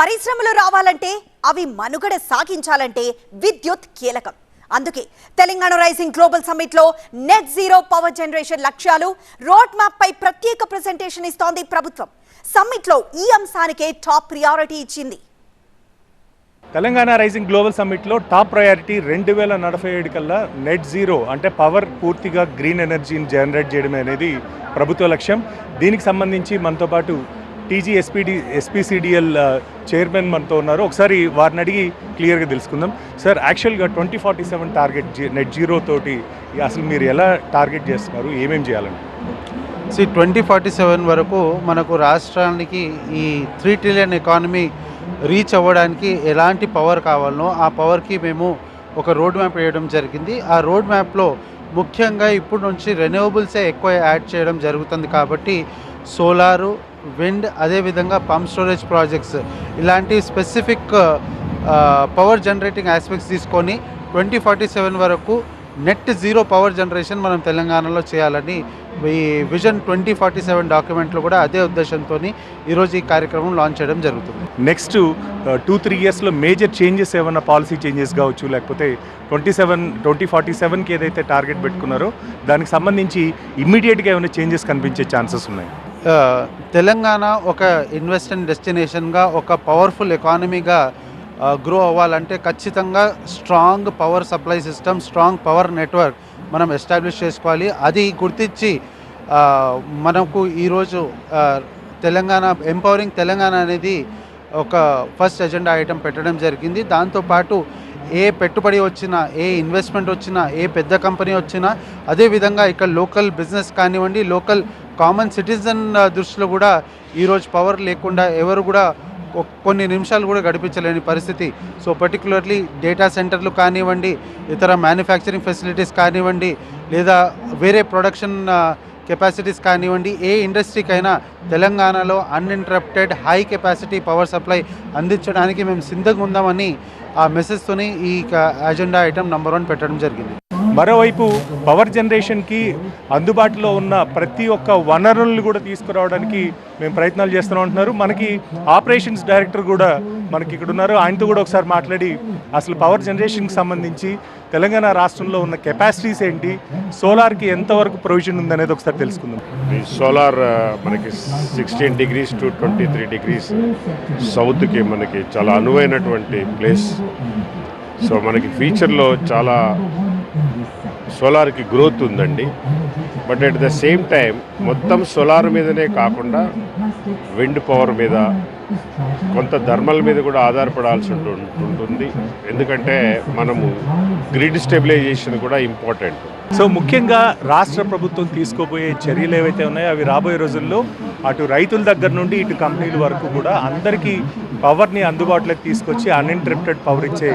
పరిశ్రమలు రావాలంటే అవి మనుగడ సాగించాలంటే విద్యుత్ కీలకం. అందుకే తెలంగాణ రైజింగ్ గ్లోబల్ సమ్మిట్లో నెట్ జీరో పవర్ జనరేషన్ లక్ష్యాలు రోడ్ మ్యాప్ పై ప్రత్యేక ప్రెజెంటేషన్ ఇస్తోంది ప్రభుత్వం. సమ్మిట్లో ఈ అంశానికే టాప్ ప్రియారిటీ ఇచ్చింది. తెలంగాణ రైజింగ్ గ్లోబల్ సమ్మిట్లో టాప్ ప్రయారిటీ రెండు వేల నలభై ఏడు కల్లా నెట్ జీరో అంటే పవర్ పూర్తిగా గ్రీన్ ఎనర్జీని జనరేట్ చేయడమే అనేది ప్రభుత్వ లక్ష్యం. దీనికి సంబంధించి మనతో పాటు టీజీ ఎస్పీడి ఎస్పీసీడిఎల్ చైర్మన్ మనతో ఉన్నారు. ఒకసారి వారిని అడిగి క్లియర్గా తెలుసుకుందాం. సార్ యాక్చువల్గా twenty forty seven target net zero తోటి అసలు మీరు ఎలా టార్గెట్ చేస్తున్నారు? ఏమేం చేయాలండి సి ట్వంటీ ఫార్టీ సెవెన్ వరకు మనకు రాష్ట్రానికి ఈ త్రీ ట్రిలియన్ ఎకానమీ రీచ్ అవ్వడానికి ఎలాంటి పవర్ కావాలనో ఆ పవర్కి మేము ఒక రోడ్ మ్యాప్ వేయడం జరిగింది. ఆ రోడ్ మ్యాప్లో ముఖ్యంగా ఇప్పుడు నుంచి రెన్యూవబుల్సే ఎక్కువ యాడ్ చేయడం జరుగుతుంది కాబట్టి సోలారు విండ్ అదేవిధంగా పంప్ స్టోరేజ్ ప్రాజెక్ట్స్ ఇలాంటి స్పెసిఫిక్ పవర్ జనరేటింగ్ ఆస్పెక్ట్స్ తీసుకొని ట్వంటీ ఫార్టీ సెవెన్ వరకు నెట్ జీరో పవర్ జనరేషన్ మనం తెలంగాణలో చేయాలని ఈ విజన్ ట్వంటీ ఫార్టీ సెవెన్ డాక్యుమెంట్లో కూడా అదే ఉద్దేశంతో ఈరోజు ఈ కార్యక్రమం లాంచ్ చేయడం జరుగుతుంది. నెక్స్ట్ టూ త్రీ ఇయర్స్లో మేజర్ చేంజెస్ ఏమన్నా పాలసీ చేంజెస్ కావచ్చు లేకపోతే ట్వంటీ సెవెన్ ట్వంటీ ఫార్టీ సెవెన్కి ఏదైతే టార్గెట్ పెట్టుకున్నారో దానికి సంబంధించి ఇమ్మీడియట్గా ఏమైనా చేంజెస్ కనిపించే ఛాన్సెస్ ఉన్నాయి? తెలంగాణ ఒక ఇన్వెస్ట్మెంట్ డెస్టినేషన్గా ఒక పవర్ఫుల్ ఎకానమీగా గ్రో అవ్వాలంటే ఖచ్చితంగా strong power supply system strong power network మనం ఎస్టాబ్లిష్ చేసుకోవాలి. అది గుర్తించి మనకు ఈరోజు తెలంగాణ ఎంపవరింగ్ తెలంగాణ అనేది ఒక ఫస్ట్ ఎజెండా ఐటమ్ పెట్టడం జరిగింది. దాంతోపాటు ఏ పెట్టుబడి వచ్చినా ఏ ఇన్వెస్ట్మెంట్ వచ్చినా ఏ పెద్ద కంపెనీ వచ్చినా అదేవిధంగా ఇక్కడ లోకల్ బిజినెస్ కానివ్వండి లోకల్ కామన్ సిటిజన్ దృష్టిలో కూడా ఈరోజు పవర్ లేకుండా ఎవరు కూడా కొన్ని నిమిషాలు కూడా గడిపించలేని పరిస్థితి. సో పర్టికులర్లీ డేటా సెంటర్లు కానివ్వండి ఇతర మ్యానుఫ్యాక్చరింగ్ ఫెసిలిటీస్ కానివ్వండి లేదా వేరే ప్రొడక్షన్ కెపాసిటీస్ కానివ్వండి ఏ ఇండస్ట్రీకైనా తెలంగాణలో uninterrupted high capacity power supply అందించడానికి మేము సిద్ధంగా ఉందామని ఆ మెసేజ్తోని ఈ అజెండా ఐటమ్ నంబర్ వన్ పెట్టడం జరిగింది. మరోవైపు పవర్ జనరేషన్కి అందుబాటులో ఉన్న ప్రతి ఒక్క వనరులను కూడా తీసుకురావడానికి మేము ప్రయత్నాలు చేస్తూనే ఉంటున్నారు మనకి ఆపరేషన్స్ డైరెక్టర్ కూడా మనకి ఇక్కడ ఉన్నారు. ఆయనతో కూడా ఒకసారి మాట్లాడి అసలు పవర్ జనరేషన్కి సంబంధించి తెలంగాణ రాష్ట్రంలో ఉన్న కెపాసిటీస్ ఏంటి? సోలార్కి ఎంతవరకు ప్రొవిజన్ ఉందనేది ఒకసారి తెలుసుకుందాం. ఈ సోలార్ మనకి sixteen degrees to twenty three degrees సౌత్కి మనకి చాలా అనువైనటువంటి ప్లేస్ సో మనకి ఫ్యూచర్లో చాలా సోలార్కి గ్రోత్ ఉందండి. But at the same time మొత్తం సోలార్ మీదనే కాకుండా విండ్ పవర్ మీద కొంత ధర్మాల మీద కూడా ఆధారపడాల్సి ఉంటుంది. ఎందుకంటే మనము గ్రిడ్ స్టెబిలైజేషన్ కూడా ఇంపార్టెంట్. సో ముఖ్యంగా రాష్ట్ర ప్రభుత్వం తీసుకోబోయే చర్యలు ఏవైతే ఉన్నాయో అవి రాబోయే రోజుల్లో అటు రైతుల దగ్గర నుండి ఇటు కంపెనీల వరకు కూడా అందరికీ పవర్ని అందుబాటులోకి తీసుకొచ్చి అన్ఇంటరప్టెడ్ పవర్ ఇచ్చే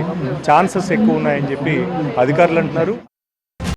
ఛాన్సెస్ ఎక్కువ ఉన్నాయని చెప్పి అధికారులు అంటున్నారు.